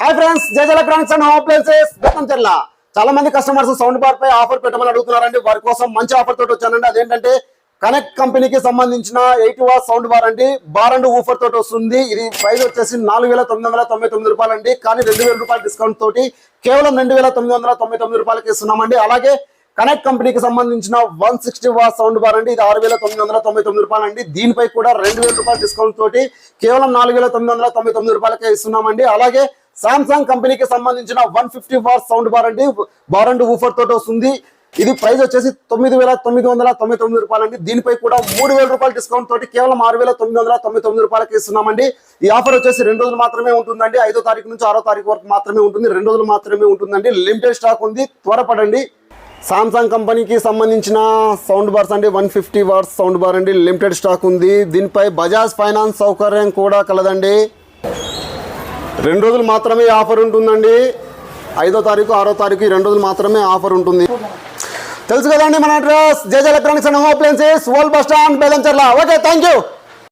Hi friends JJ electronics and home appliances చెల్ల చాలా మంది కస్టమర్స్ సౌండ్ బార్ పై ఆఫర్ పెట్టమని అడుగుతున్నారండి. వారి కోసం మంచి ఆఫర్ తోటి వచ్చానండి. అదేంటంటే కనెక్ట్ కంపెనీకి సంబంధించిన ఎయిటీ వాట్ సౌండ్ బార్ అండి. బార్ అండ్ ఊఫర్ తోటి వస్తుంది. ఇది ప్రైస్ వచ్చేసి నాలుగు వేల తొమ్మిది వందల తొంభై తొమ్మిది రూపాయలు అండి కానీ రెండు వేల రూపాయల డిస్కౌంట్ తోటి కేవలం రెండు వేల తొమ్మిది వందల తొంభై తొమ్మిది రూపాయలకి ఇస్తున్నామండి. అలాగే కనెక్ట్ కంపెనీకి సంబంధించిన one sixty watt sound bar అండి. ఇది ఆరు వేల తొమ్మిది వందల తొంభై తొమ్మిది రూపాయలు అండి దీనిపై కూడా రెండు వేల రూపాయల డిస్కౌంట్ తోటి కేవలం నాలుగు వేల తొమ్మిది వందల తొంభై తొమ్మిది రూపాయలకే ఇస్తున్నామండి. అలాగే సామ్సంగ్ కంపెనీకి సంబంధించిన one fifty watt sound bar అండి బార్ అండ్ ఊఫర్ తోటి వస్తుంది. ఇది ప్రైస్ వచ్చేసి తొమ్మిది వేల తొమ్మిది వందల తొంభై తొమ్మిది రూపాయలు అండి దీనిపై కూడా మూడు వేల రూపాయలు డిస్కౌంట్ తోటి కేవలం ఆరు వేల తొమ్మిది వందల తొంభై తొమ్మిది రూపాయలకి ఇస్తున్నామండి. ఈ ఆఫర్ వచ్చేసి రెండు రోజులు మాత్రమే ఉంటుందండి. ఐదో తారీఖు నుంచి ఆరో తారీఖు వరకు మాత్రమే ఉంటుంది. రెండు రోజులు మాత్రమే ఉంటుందండి. లిమిటెడ్ స్టాక్ ఉంది. త్వరపడండి. సామ్సంగ్ కంపెనీకి సంబంధించిన సౌండ్ బార్స్ అండి. One fifty watts sound bar అండి లిమిటెడ్ స్టాక్ ఉంది. దీనిపై బజాజ్ ఫైనాన్స్ సౌకర్యం కూడా కలదండి. రెండు రోజులు మాత్రమే ఆఫర్ ఉంటుందండి. ఐదో తారీఖు ఆరో తారీఖు ఈ రెండు రోజులు మాత్రమే ఆఫర్ ఉంటుంది. తెలుసు కదండి మన address? JJ electronics and home appliances world bus stand Bedancharla okay thank you